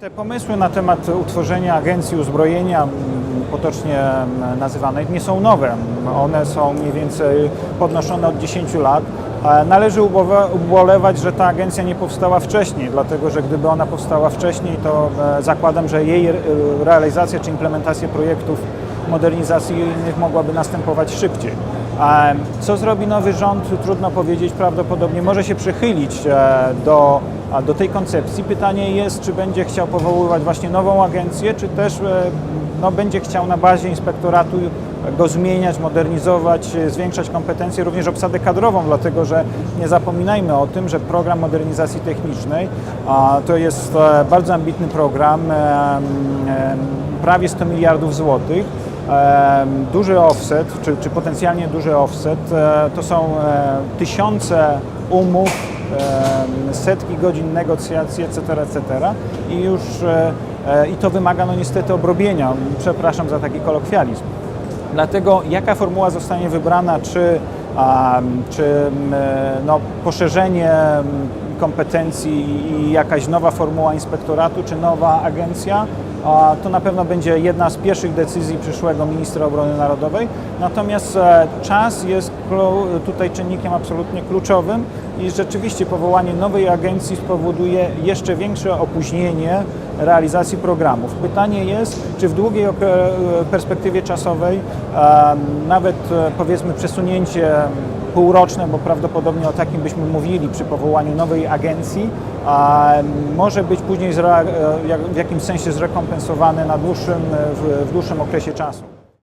Te pomysły na temat utworzenia Agencji Uzbrojenia, m, potocznie m, nazywanej, nie są nowe. One są mniej więcej podnoszone od 10 lat. E, Należy ubolewać, że ta agencja nie powstała wcześniej, dlatego że gdyby ona powstała wcześniej, to e, zakładam, że jej e, realizacja czy implementacja projektów modernizacyjnych mogłaby następować szybciej. Co zrobi nowy rząd? Trudno powiedzieć. Prawdopodobnie może się przychylić do, a do tej koncepcji. Pytanie jest, czy będzie chciał powoływać właśnie nową agencję, czy też e, no, będzie chciał na bazie inspektoratu go zmieniać, modernizować, e, zwiększać kompetencje, również obsadę kadrową, dlatego że nie zapominajmy o tym, że program modernizacji technicznej to jest e, bardzo ambitny program, prawie 100 miliardów złotych. Duży offset, czy, czy potencjalnie duży offset, to są tysiące umów, setki godzin negocjacji, etc., etc. I już e, e, i to wymaga no niestety obrobienia. Przepraszam za taki kolokwializm. Dlatego jaka formuła zostanie wybrana, czy, czy no, poszerzenie kompetencji i jakaś nowa formuła inspektoratu, czy nowa agencja, to na pewno będzie jedna z pierwszych decyzji przyszłego ministra obrony narodowej. Natomiast e, czas jest tutaj czynnikiem absolutnie kluczowym i rzeczywiście powołanie nowej agencji spowoduje jeszcze większe opóźnienie realizacji programów. Pytanie jest, czy w długiej okre- perspektywie czasowej e, nawet e, powiedzmy przesunięcie półroczne, bo prawdopodobnie o takim byśmy mówili przy powołaniu nowej agencji, może być później e, w jakimś sensie zrekompensowane na dłuższym, w dłuższym okresie czasu.